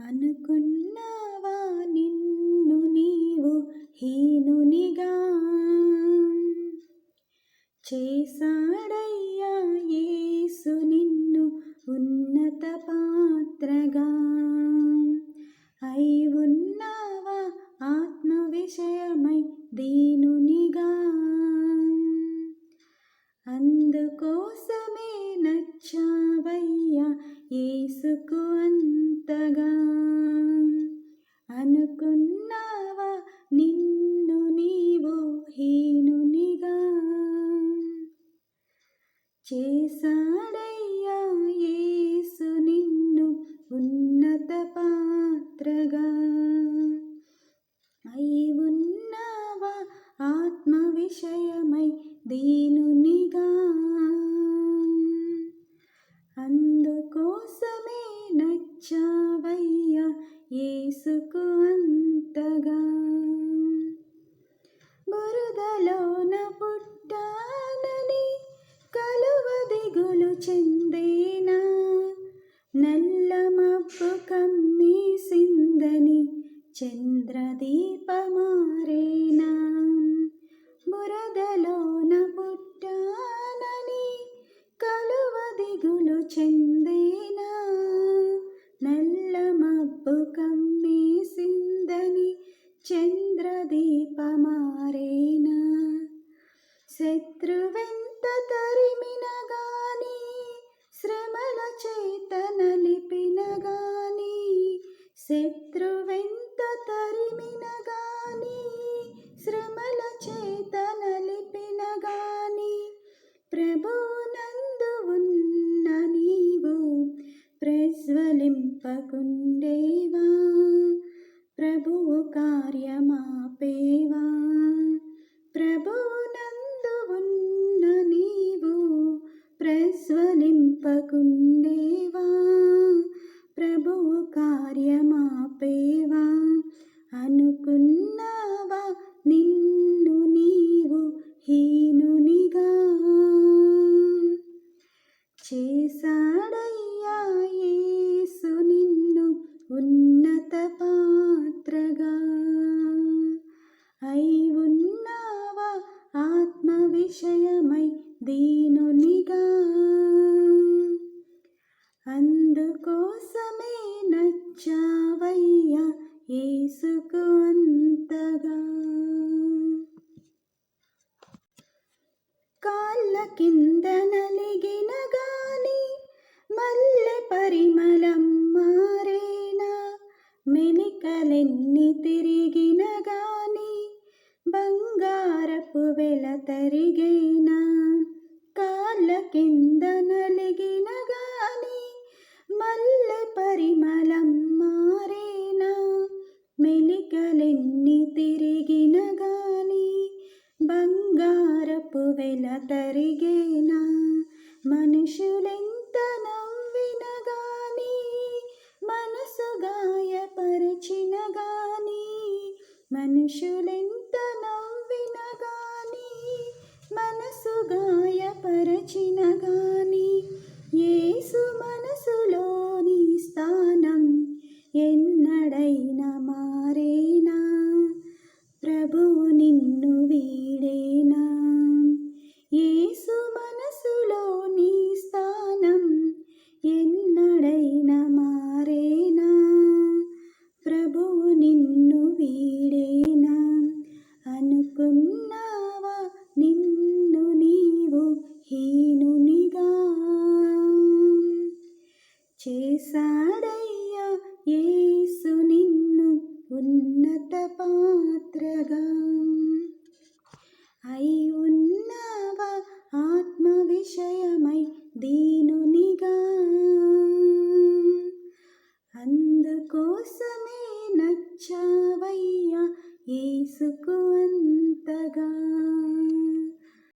అనుకున్నావా నిన్ను నీవు హీనునిగా? చేశాడయ్యా యేసు నిన్ను ఉన్నత పాత్రగా. అయి ఉన్నావా ఆత్మ విషయమై దీనునిగా? అందుకోసమే నచ్చా ఏసుకు అంతగా అనుకున్నావా? నిన్ను నీవు హీనునిగా చేశాడయ్యా ఏసు నిన్ను ఉన్నత పాత్రగా. అయి ఉన్నావా? ఆత్మ విషయమై దీనునిగా. కోసమే నచ్చావయ్యా ఏసుకు అంతగా. బురదలోన పుట్టానని కలువ దిగులు చెందేనా? నల్ల మబ్బు కమ్మేసిందని చంద్రదీపమారేనా బురదలో శత్రువెంత తరిమిన గాని శ్రమల చేత నలిపిన గాని శత్రువెంత తరిమిన గాని శ్రమల చేత నలిపిన గాని ప్రభునందు ఉన్న నీవు ప్రజ్వలింపకుండేవా? ప్రభువు కార్యమాపేవా? ప్రజ్వలింపకుండేవా ప్రభువు కార్యమాపేవా? అనుకున్నావా? నిన్ను నీవు హీనునిగా? చేశాడయ్యా యేసు నిన్ను ఉన్నత పాత్రగా. అయి ఉన్నావా? ఆత్మ విషయమై దీనునిగా అందుకోసమే నచ్చావయ్యా ఏసుకు అంతగా. కాళ్ళ కింద నలిగిన గాని మల్లె పరిమళం మారేనా. మెలికలెన్ని తిరిగిన గాని బంగారపు వెల తరిగేనా. కాళ్ళ కింద నలిగిన గాని మల్లె పరిమళం మారేనా? మెలికలెన్ని తిరిగిన గాని బంగారపు వెల తరిగేనా? మనుషులెంత నవ్విన గాని మనసు గాయపరిచిన గాని మనుషులెంత గాయపరచిన గాని యేసు మనసులోని స్థానం ఎన్నడైనా మారేనా? ప్రభు నిన్ను వీడేనా? యేసు చేశాడయ్యా యేసు నిన్ను ఉన్నత పాత్రగా. అయి ఉన్నావా ఆత్మ విషయమై దీనునిగా? అందుకోసమే నచ్చావయ్యా ఏసుకు అంతగా.